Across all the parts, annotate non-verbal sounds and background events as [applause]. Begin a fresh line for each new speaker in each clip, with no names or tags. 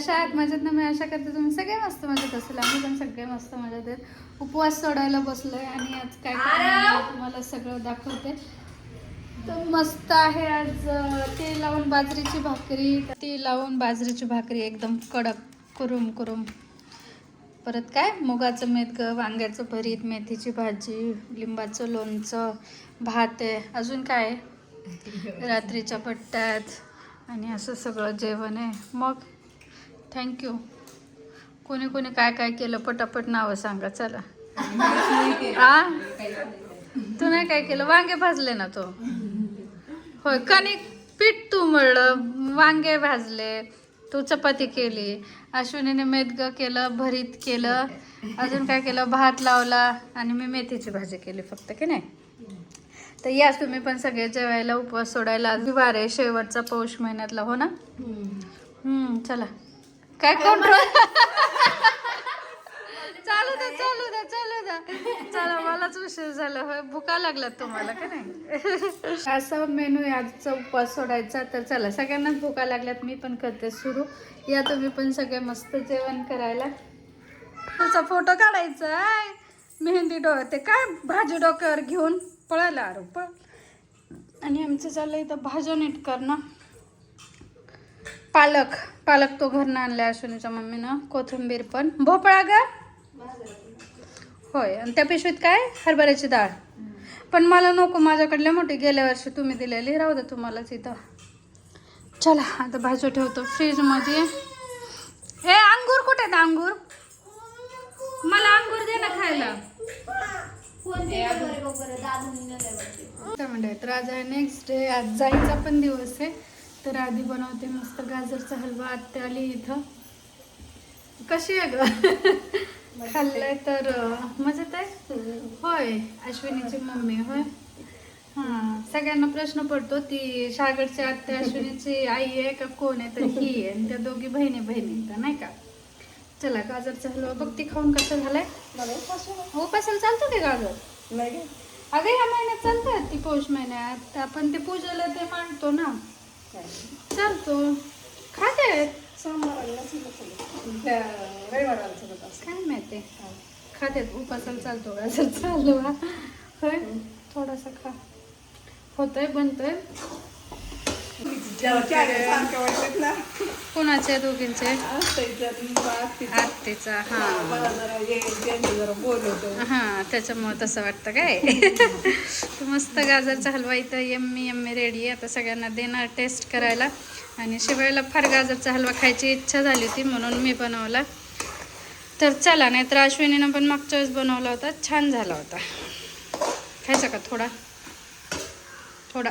कशा आहात मजेत ना मी आशा करते तुम्ही सगळे मस्त मजेत असेल. आम्ही पण सगळे मस्त मजेत आहेत. उपवास सोडायला बसलोय आणि आज काय तुम्हाला सगळं दाखवते. तर मस्त आहे आज तेल लावून बाजरीची भाकरी. तेल लावून बाजरीची भाकरी एकदम कडक कुरुम कुरुम. परत काय? मुगाचं मेदगं वांग्याचं भरीत मेथीची भाजी लिंबाचं लोणचं भात आहे. अजून काय? रात्रीच्या पट्ट्यात. आणि असं सगळं जेवण आहे. मग? थँक्यू कोणी कोणी काय काय केलं पटापट नावं सांगा चला. आ? तू नाही काय केलं? वांगे भाजले ना तो? होय कणिक पीठ तू मळलं वांगे भाजले तू चपाती केली अश्विनीने मेदग केलं भरीत केलं अजून काय केलं? भात लावला आणि मी मेथीची भाजी केली फक्त की नाही? तर या तुम्ही पण सगळे जेवायला उपवास सोडायला आज वार आहे शेवटचा पौष महिन्यातला हो ना? चला. काय कंट्रोल [laughs] चालू द्या चालू द्या चालू द्या. चला मलाच उशीर झाला. होय भुका लागलात तुम्हाला का नाही? [laughs] असा मेनू आहे आजचा उपवास सोडायचा तर चला सगळ्यांनाच भुका लागल्यात मी पण करते सुरू. या तुम्ही पण सगळे मस्त जेवण करायला. तुझा फोटो काढायचा आहे मेहंदी डो ते काय भाजी डोक्यावर घेऊन पळायला अरे पळ आणि आमचं चाललं इथं भाज्या नीट करणं. पालक पालक तो घरनं आणलाय अश्विनीच्या मम्मीनं कोथिंबीर पण. भोपळा ग? होय आणि त्या पिशवीत काय? हरभऱ्याची डाळ. पण मला नको माझ्याकडल्या मोठी गेल्या वर्षी तुम्ही दिलेली. राहू दे तुम्हालाच इथं. चला आता भाजी ठेवतो. फ्रीजमध्ये. ए अंगूर कुठे आहेत अंगूर? मला अंगूर दे ना खायला. काय म्हणते तर आज आहे नेक्स्ट डे आज जायचा पण दिवस आहे. तर आधी बनवते मस्त गाजरचा हलवा आत्या आली इथं. कशी आहे ग? खाल्लंय तर मजेत आहे? होय अश्विनीची मम्मी होय. हां सगळ्यांना प्रश्न पडतो ती सागरची आत्या अश्विनीची आई आहे का कोण आहे? तर ही आहे आणि त्या दोघी बहिणी बहिणी तर नाही का? चला गाजरचा हलवा बघ ती खाऊन कसं झालाय. हो कशाला चालतो की गाजर? अगं ह्या महिन्यात चालतात ती पौष महिन्यात. आपण ते पूजेला ते मांडतो ना. चालतो. खाते. काय माहिती? खाते. उपासाला चालतो. चालू हा होय? थोडासा खा. होतोय बनतोय. कोणाचे? दोघींचे. आत्तेचा हा. हा त्याच्यामुळे तसं वाटतं काय? मस्त गाजरचा हलवा इथं यम्मी यम्मी रेडी आहे. आता सगळ्यांना देणार टेस्ट करायला. आणि शिवायला फार गाजरचा हलवा खायची इच्छा झाली होती म्हणून मी बनवला. तर चला नाही तर अश्विनीनं पण मागच्या वेळेस बनवला होता. छान झाला होता. खायचा का थोडा? थोडा.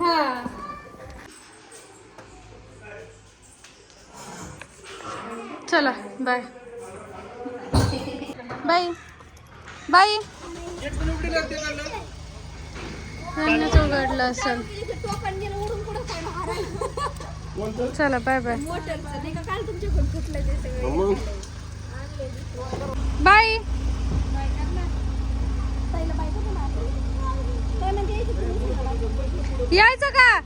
हा. चला बाय बाय बाय यांनाच उघडलं असेल. चला बाय बाय बाय यायचं का.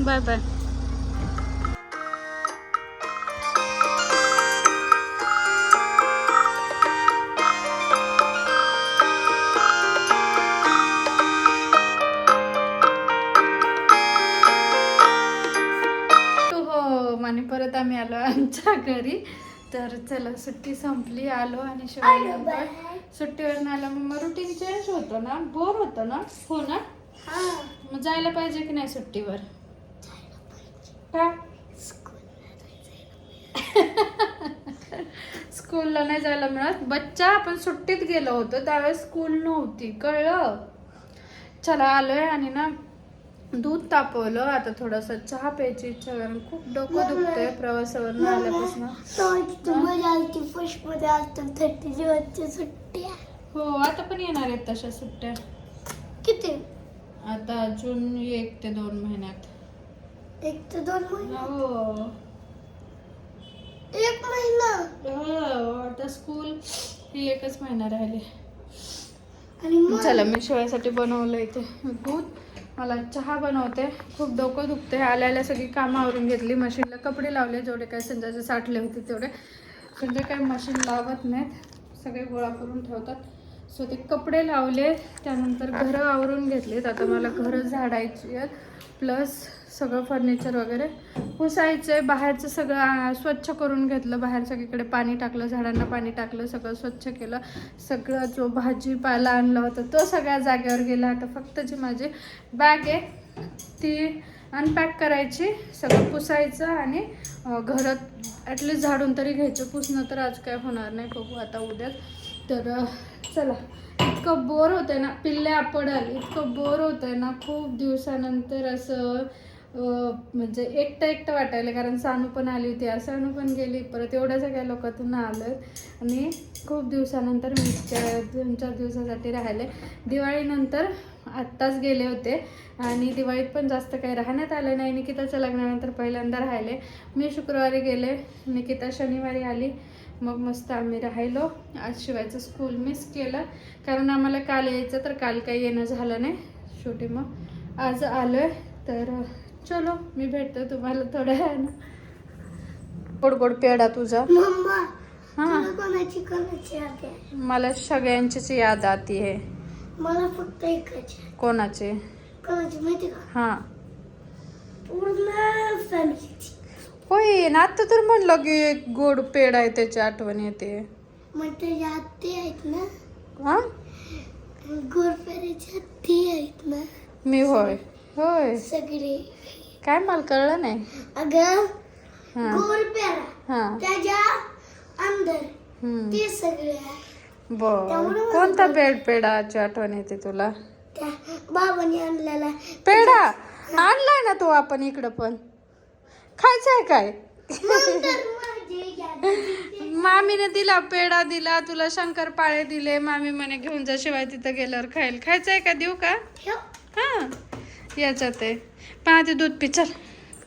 Bye bye. आम्ही आलो आमच्या घरी. तर चला सुट्टी संपली आलो आणि शिवाय सुट्टीवर आला. मग रुटीन चेंज होतं ना? बोर होतं ना? हो ना? मग जायला पाहिजे की नाही सुट्टीवर? का? स्कूलला नाही जायला मिळत. बच्चा आपण सुट्टीत गेलो होतो. त्यावेळेस स्कूल नव्हती. कळलं? चला आलोय आणि ना दूध तापवलं. आता थोडासा चहा प्यायची इच्छा कारण खूप डोकं दुखतंय प्रवासावरून आल्यापासून.
सुट्ट्या
हो? आता पण येणार आहेत तशा सुट्ट्या.
किती?
आता जून एक ते दोन महिन्यात.
एक ते दोन महिना
हो.
एक महिना?
हो आता स्कूल ही एकच महिना राहिली.
आणि
चला मी शिवायसाठी बनवलं इथे दूध. मला चहा बनवते. खूप डोकं दुखते आल्या आल्या सगळी कामं आवरून घेतली. मशीनला कपडे लावले. जेवढे काय संजाचे साठले होते तेवढे. संजय काय मशीन लावत नाहीत. सगळे गोळा करून ठेवतात. सो ते कपडे लावले. त्यानंतर घरं आवरून घेतलीत. आता मला घरं झाडायची आहेत. प्लस सगळं फर्निचर वगैरे. पुसायचं आहे बाहेरचं सगळं स्वच्छ करून घेतलं बाहेर सगळीकडे पाणी टाकलं झाडांना पाणी टाकलं सगळं स्वच्छ केलं सगळं जो भाजीपाला आणला होता तो सगळ्या जागेवर गेला. होता फक्त जी माझी बॅग आहे ती अनपॅक करायची सगळं पुसायचं आणि घरात ॲटलीस्ट झाडून तरी घ्यायचं. पुसणं तर आज काय होणार नाही बघू आता उद्याच तर चला. इतकं बोर होतंय ना पिल्ले आपडाल. इतकं बोर होतंय ना खूप दिवसानंतर असं म्हणजे एकटं एकटं वाटायला कारण सानू पण आली होती. सानू पण गेली. परत एवढ्या सगळ्या लोकातून आलं आणि खूप दिवसानंतर मी चार दोन चार दिवसासाठी राहिले. दिवाळीनंतर आत्ताच गेले होते. आणि दिवाळीत पण जास्त काही राहण्यात आलं नाही. निकिताच्या लग्नानंतर पहिल्यांदा राहिले. मी शुक्रवारी गेले. निकिता शनिवारी आली. मग मस्त आम्ही राहिलो. आज शिवायचं स्कूल मिस केलं. कारण आम्हाला काल यायचं तर काल काही येणं झालं नाही. शेवटी मग आज आलो आहे तर चलो मी भेटतो तुम्हाला थोड्या वेळानं. गोड गोड पेढा तुझा. हां.
कोणाची
मला सगळ्यांचीच याद आती आहे.
मला फक्त एकाची.
कोणाचे?
कोणाची माहिती का?
हां.
पूर्ण फॅमिलीची.
होय ना आता तर म्हणलं की एक गोड पेड आहे त्याची आठवण येते.
मग आत्ती आहेत ना?
हा?
आत्ती आहेत ना?
मी होय. होय.
सगळे.
काय मला कळलं नाही.
अगं
हा.
गोरपेरा
हा.
त्याच्या अंदर.
हम्म.
ते सगळे आहे.
बर. कोणता पेड पेडाची आठवण येते तुला?
त्या बाबाने आणलेला.
पेढा? आणलाय ना तो आपण इकडं पण. खायचंय काय?
नंतर माझे यादी [laughs]
मामीने दिला पेढा दिला तुला शंकरपाळे दिले. मामी म्हणे घेऊन जा शिवाय तिथं गेल्यावर खाईल. खायचंय का? देऊ का?
ठेव.
हा. याच्यात आहे पण दूध पी चल.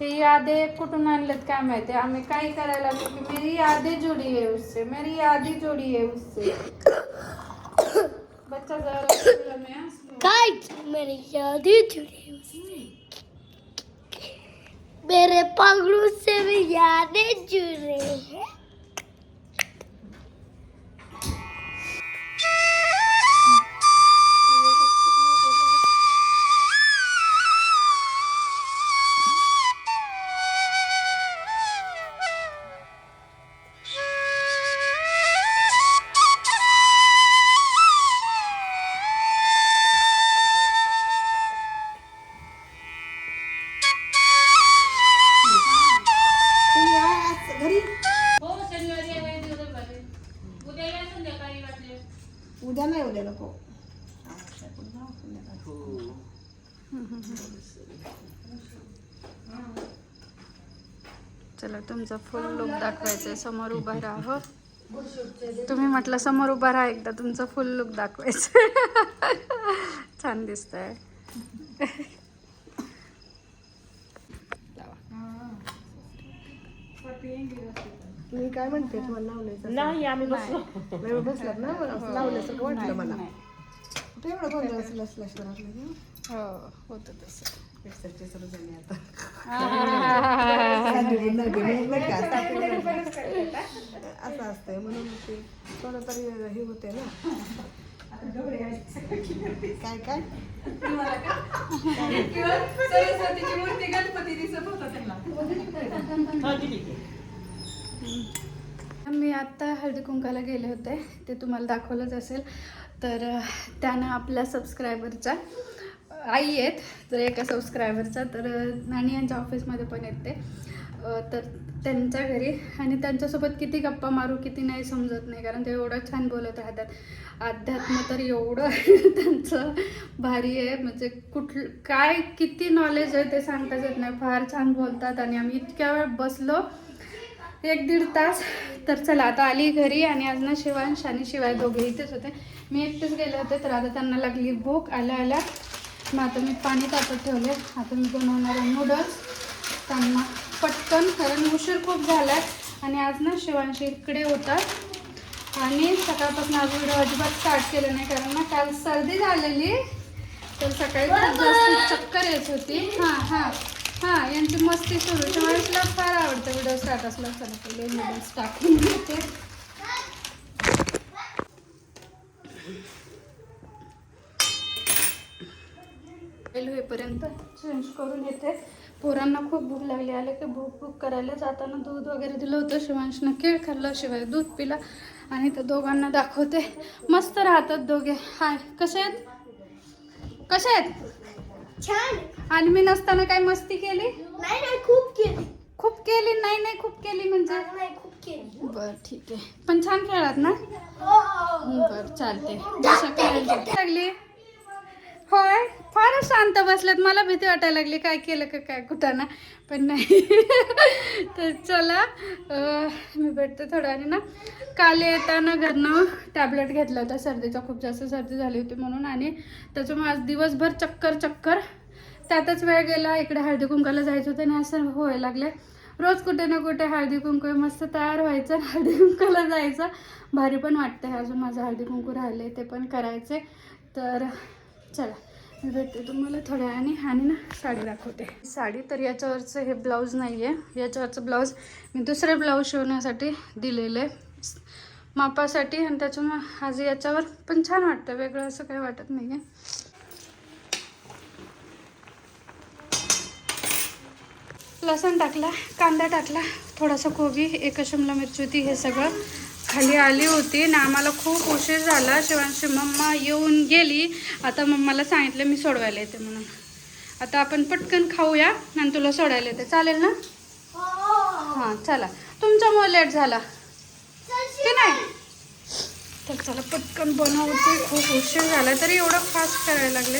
हे यादे कुठून आणलेत काय माहिती? आम्ही काय करायला की मेरी यादे जुडी है उससे मेरी यादी जुडी है उससे. बच्चा जरा.
काय? मेरी यादी जुड़ी उससे. मेरे पगड़ू से भी यादें जुड़े हैं
हो. उद्या
नाही उद्या नको.
चला तुमचा फुल लुक दाखवायचा समोर उभा राहा हो. तुम्ही म्हटलं समोर उभा राहा एकदा तुमचं फुल लुक दाखवायचं छान दिसतंय.
मी काय म्हणते तुम्हाला लावलंय
नाही आम्ही बसलो.
नाही बसलात ना? मला असं लावल्यासारखं वाटलं मला? कुठे एवढं गोंधळ असलं असलं
हो होतं तसं.
एक्सरची सुरू झाली आता. असं असतंय म्हणून ते थोडं तरी हे होते ना. काय काय? [laughs]
हा.
मी आत्ता हळदी कुंकाला गेले होते. ते तुम्हाला दाखवलंच असेल. तर त्यांना त्यानं आपल्या सबस्क्रायबरचा आई आहेत. तर एका सबस्क्रायबरचा तर नाणी यांच्या ऑफिसमध्ये पण येते ते. तर त्यांच्या घरी. आणि त्यांच्यासोबत किती गप्पा मारू किती नाही समजत नाही. कारण ते एवढं छान बोलत राहतात. अध्यात्म तर एवढं [laughs] त्यांचं भारी आहे. म्हणजे कुठलं काय किती नॉलेज आहे ते सांगताच येत नाही. फार छान बोलतात. आणि आम्ही इतक्या वेळ बसलो. एक दीड तास. तर चला आता आली घरी आणि आज ना शिवांश आणि शिवाय दोघे इथेच होते. मी एकटेच गेले होते तर आता त्यांना लागली भूक आल्या आल्या मग आता मी पाणी तापत ठेवले. आता मी बनवणार आहे नूडल्स त्यांना पटकन कारण उशीर खूप झाला आणि आज ना शिवांशी इकडे होता आणि सकाळपासून आज व्हिडिओ अजिबात स्टार्ट केलं नाही कारण ना काल सर्दी झालेली. तर सकाळी खूप जास्त चक्कर येत होती. हां हां. हां यांची मस्ती सुरू. शिवांशला फार आवडतं व्हिडिओ स्टार्ट असला चला पहिले नूडल्स टाकून घेते होईपर्यंत चेंज करून येते. पोरांना खूप भूक लागली. आले की भूक भूक करायला. जाताना दूध वगैरे दिलं होतं. शिवांशनं केळ खाल्लं शिवाय दूध पिला. आणि त्या दोघांना दाखवते. मस्त राहतात दोघे. हाय कसे आहेत? कसे आहेत?
छान.
आणि मी नसताना काय मस्ती केली?
नाही नाही खूप केली.
खूप केली? नाही नाही खूप केली म्हणजे?
नाही खूप केली.
बर ठीक आहे. पण छान खेळात ना?
हो
बर चालते जसं खेळायला लागली? होय फारच शांत बसलेत. मला भीती वाटायला लागली काय केलं का काय कुठं ना? पण नाही. [laughs] तर चला मी भेटते थोड्या आणि ना. काल येताना घरनं टॅबलेट घेतला होता. सर्दीचा खूप जास्त सर्दी झाली होती म्हणून. आणि त्याच्यामुळे आज दिवसभर चक्कर चक्कर त्यातच वेळ गेला इकडे हळदी कुंकाला जायचं होतं आणि असं व्हायला लागले. रोज कुठे ना कुठे हळदी कुंकू मस्त तयार व्हायचं हळदी कुंकूला जायचं. भारी पण वाटतं अजून माझं हळदी कुंकू राहिले ते पण करायचे तर चला मी भेटते तुम्हाला थोड्या आणि आणि ना साडी दाखवते. साडी तर याच्यावरचं हे ब्लाऊज नाही आहे याच्यावरचं ब्लाऊज मी दुसरे ब्लाऊज शिवण्यासाठी दिलेले. मापासाठी आणि त्याच्यामुळे आज याच्यावर पण छान वाटतं वेगळं असं काही वाटत नाही आहे लसण टाकला कांदा टाकला थोडासा कोबी एक शिमला मिरची होती हे सगळं खाली आली होती. आणि आम्हाला खूप उशीर झाला शिवांशी मम्मा येऊन गेली. आता मम्माला सांगितलं मी सोडवायला येते म्हणून. आता आपण पटकन खाऊया आणि तुला सोडायला येते. चालेल ना? हां. चला. तुमच्यामुळे लेट झाला. की नाही? तर चला पटकन बनवते. खूप उशीर झाला. तरी एवढं फास्ट करायला लागले.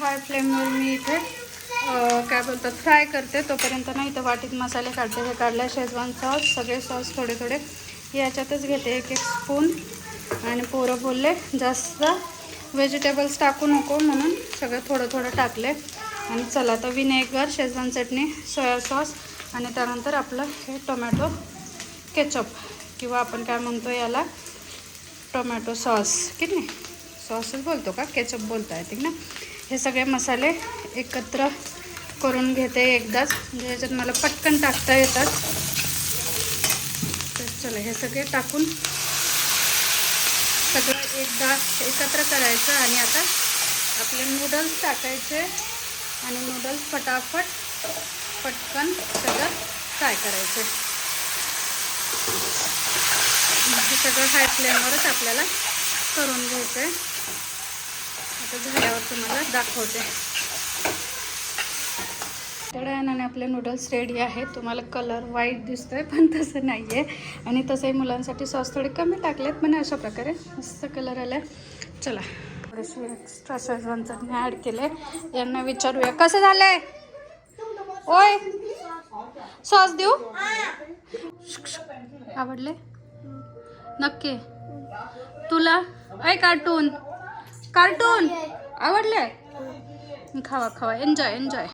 हाय फ्लेमवर मी इथे. काय बोलतात फ्राय करते. तोपर्यंत नाही इथं वाटीत मसाले काढते. हे काढले शेजवान सॉस सगळे सॉस थोडे थोडे. याच्यातच घेते एक एक स्पून. आणि पोरं बोलले जास्त व्हेजिटेबल्स टाकू नको म्हणून सगळं थोडं थोडं टाकले. आणि चला आता vinegar Schezwan chutney soya sauce आणि त्यानंतर आपलं हे टोमॅटो केचप किंवा आपण काय म्हणतो याला टोमॅटो सॉस. की नाही सॉसच बोलतो का? केचप बोलता येते ना हे सगळे मसाले एकत्र करून घेते एकदाच. म्हणजे ह्याच्यात मला पटकन टाकता येतात. तर चला हे सगळे टाकून सगळं एकदा एकत्र करायचं आणि आता आपले नूडल्स टाकायचे आणि नूडल्स फटाफट पटकन सगळं फ्राय करायचे. हे सगळं हाय फ्लेमवरच आपल्याला करून घ्यायचं आहे आता झाल्यावर तुम्हाला दाखवते. तेवढ्या आपले नूडल्स रेडी आहेत. तुम्हाला कलर व्हाईट आहे पण तसं नाही आहे आणि तसंही मुलांसाठी सॉस थोडे कमी टाकलेत पण अशा प्रकारे मस्त कलर आला आहे चला. थोडेसे एक्स्ट्रा शेजवान चटणी ॲड केले. यांना विचारूया. कसं झालं आहे ओय! सॉस देऊ? आवडले नक्की. तुला? ऐ कार्टून कार्टून आवडले खावा खावा. Enjoy enjoy